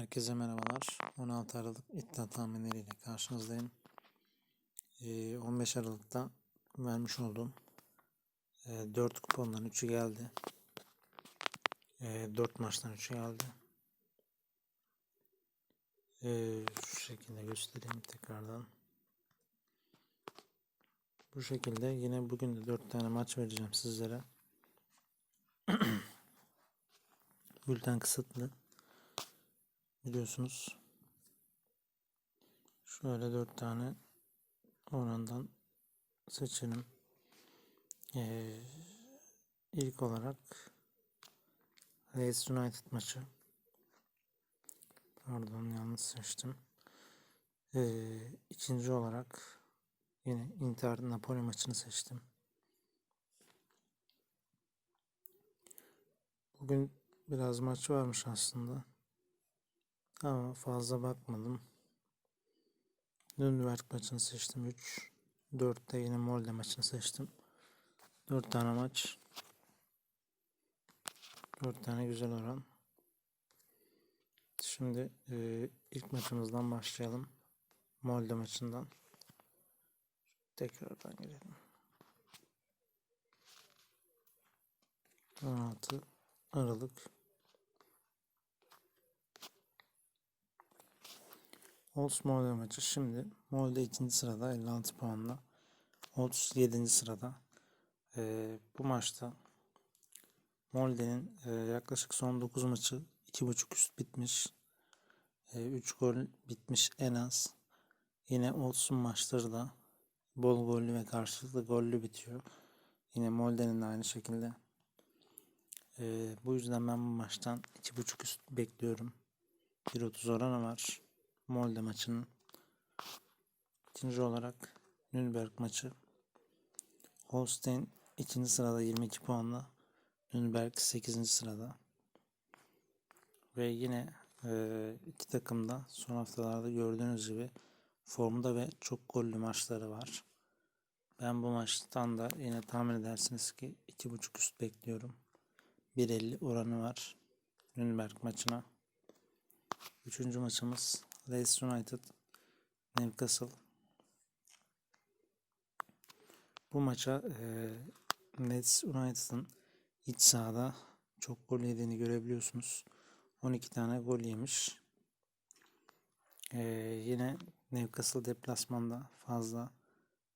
Herkese merhabalar. 16 Aralık iddia tahminleriyle karşınızdayım. Ee, 15 Aralık'ta vermiş olduğum e, 4 kupondan 3'ü geldi. E, 4 maçtan 3'ü geldi. E, şu şekilde göstereyim tekrardan. Bu şekilde yine bugün de 4 tane maç vereceğim sizlere. Bülten kısıtlı biliyorsunuz. Şöyle dört tane orandan seçelim. Ee, ilk olarak Leeds United maçı. Pardon yanlış seçtim. Ee, ikinci olarak yine Inter Napoli maçını seçtim. Bugün biraz maç varmış aslında. Ama fazla bakmadım. Nürnberg maçını seçtim 3. 4'te yine Molde maçını seçtim. 4 tane maç. 4 tane güzel oran. Şimdi e, ilk maçımızdan başlayalım. Molde maçından. Tekrardan girelim. 16 Aralık Olds Molde maçı şimdi Molde ikinci sırada 56 puanla. Olds 7. sırada. Ee, bu maçta Molde'nin e, yaklaşık son 9 maçı 2.5 üst bitmiş. E, 3 gol bitmiş en az. Yine Olds'un maçları da bol gollü ve karşılıklı gollü bitiyor. Yine Molde'nin de aynı şekilde. E, bu yüzden ben bu maçtan 2.5 üst bekliyorum. 1.30 oranı var Molde maçının ikinci olarak Nürnberg maçı Holstein ikinci sırada 22 puanla Nürnberg 8. sırada ve yine e, iki takım da son haftalarda gördüğünüz gibi formda ve çok gollü maçları var. Ben bu maçtan da yine tahmin edersiniz ki 2.5 üst bekliyorum. 1.50 oranı var Nürnberg maçına. Üçüncü maçımız Leeds United Newcastle bu maça e, Leeds United'ın iç sahada çok gol yediğini görebiliyorsunuz. 12 tane gol yemiş. E, yine Newcastle deplasmanda fazla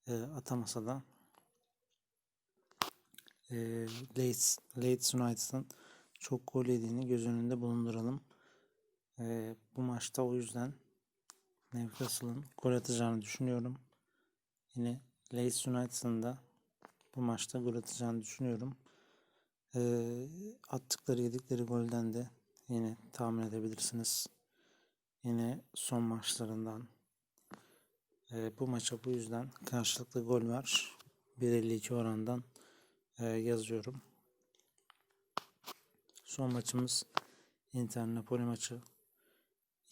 e, atamasa da e, Leeds, Leeds United'ın çok gol yediğini göz önünde bulunduralım. E, bu maçta o yüzden Newcastle'ın gol atacağını düşünüyorum. Yine Leeds United'ın da bu maçta gol atacağını düşünüyorum. E, attıkları yedikleri golden de yine tahmin edebilirsiniz. Yine son maçlarından. E, bu maça bu yüzden karşılıklı gol var. 1.52 orandan e, yazıyorum. Son maçımız Inter Napoli maçı.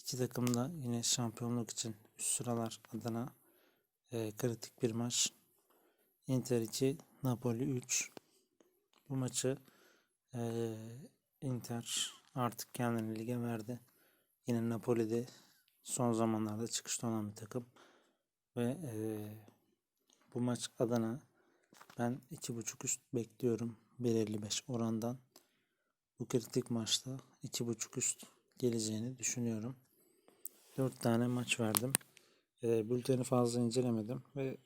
İki takım da yine şampiyonluk için üst sıralar adına e, kritik bir maç. Inter 2, Napoli 3. Bu maçı e, Inter artık kendini lige verdi. Yine Napoli'de son zamanlarda çıkışta olan bir takım. Ve e, bu maç adına ben 2.5 üst bekliyorum. 1.55 orandan. Bu kritik maçta 2.5 üst geleceğini düşünüyorum. 4 tane maç verdim. E, bülteni fazla incelemedim ve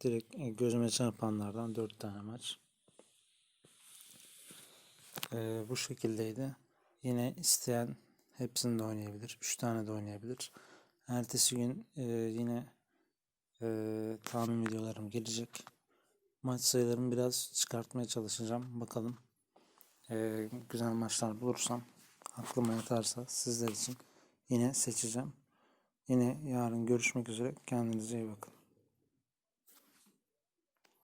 direkt e, gözüme çarpanlardan 4 tane maç. E, bu şekildeydi. Yine isteyen hepsini de oynayabilir. 3 tane de oynayabilir. Ertesi gün e, yine e, tahmin videolarım gelecek. Maç sayılarımı biraz çıkartmaya çalışacağım. Bakalım. E, güzel maçlar bulursam aklıma yatarsa sizler için yine seçeceğim. Yine yarın görüşmek üzere. Kendinize iyi bakın.